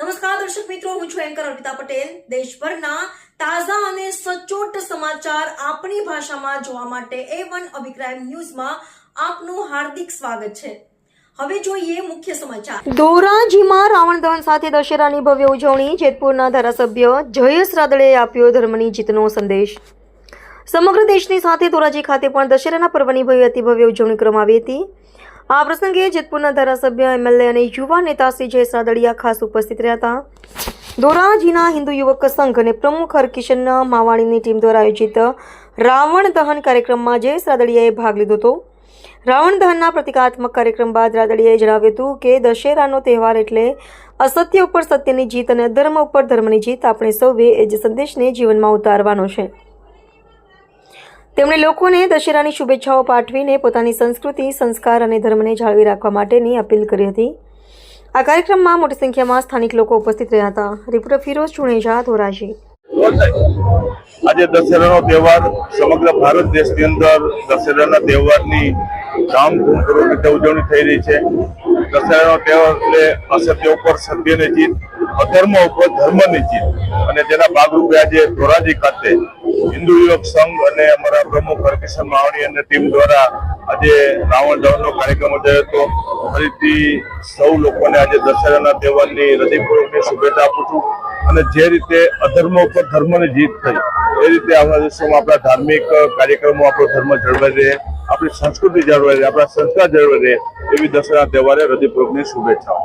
નમસ્કાર, દર્શક મિત્રો, હું છું એન્કર અર્પિતા પટેલ. દેશભરના તાજા અને સચોટ સમાચાર આપણી ભાષામાં જોવા માટે એ વન અભિપ્રાય ન્યૂઝમાં આપનું હાર્દિક સ્વાગત છે. હવે જોઈએ મુખ્ય સમાચાર. ધોરાજીમાં રાવણ દહન સાથે દશેરાની ભવ્ય ઉજવણી જેતપુરના ધારાસભ્ય જયેશ રાદડિયાએ આપ્યો ધર્મની જીતનો સંદેશ. સમગ્ર દેશની સાથે ધોરાજી ખાતે પણ દશેરાના પર્વની ભવ્ય અતિ ભવ્ય ઉજવણી કરવામાં આવી હતી. આ પ્રસંગે જેતપુરના ધારાસભ્ય એમએલએ અને યુવા નેતા શ્રી જયેશ રાદડિયા ખાસ ઉપસ્થિત રહ્યા હતા. ધોરાજીના હિન્દુ યુવક સંઘ અને પ્રમુખ હરકિશન માવાણીની ટીમ દ્વારા આયોજિત રાવણ દહન કાર્યક્રમમાં જયેશ રાદડિયાએ ભાગ લીધો હતો. રાવણ દહનના પ્રતિકાત્મક કાર્યક્રમ બાદ રાદડિયાએ જણાવ્યું હતું કે દશેરાનો તહેવાર એટલે અસત્ય ઉપર સત્યની જીત અને અધર્મ ઉપર ધર્મની જીત. આપણે સૌએ એ જ સંદેશને જીવનમાં ઉતારવાનો છે. તેમણે લોકોને દશેરાની શુભેચ્છાઓ પાઠવીને પોતાની સંસ્કૃતિ, સંસ્કાર અને ધર્મને જાળવી રાખવા માટેની અપીલ કરી હતી. આ કાર્યક્રમમાં મોટી સંખ્યામાં સ્થાનિક લોકો ઉપસ્થિત રહ્યા હતા. રિપોર્ટર ફિરોઝ ચુણેજા, ધોરાજી. આજે દશેરાનો તહેવાર સમગ્ર ભારત દેશની અંદર દશેરાના તહેવારની ધામધૂમપૂર્વક રીતે ઉજવણી થઈ રહી છે. દશેરાનો તહેવાર એટલે અસત્ય ઉપર સત્યની જીત, અધર્મ ઉપર ધર્મની જીત. અને તેના ભાગરૂપે આજે ધોરાજી ખાતે હિન્દુ યુવક સંઘ અને અમારા પ્રમુખ હરકિશન માવણી અને ટીમ દ્વારા આજે રાવણ દહનનો કાર્યક્રમ યોજાયો હતો. ફરીથી સૌ લોકોને આજે દશેરાના તહેવારની હૃદયપૂર્વકની શુભેચ્છા આપું છું અને જે રીતે અધર્મ ઉપર ધર્મની જીત થઈ, એ રીતે આપણા દેશોમાં આપણા ધાર્મિક કાર્યક્રમો, આપણો ધર્મ જળવાઈ રહે, આપણી સંસ્કૃતિ જળવાઈ રહે, આપણા સંસ્કાર જળવાઈ રહે, એવી દશેરા તહેવારે હૃદયપૂર્વકની શુભેચ્છાઓ.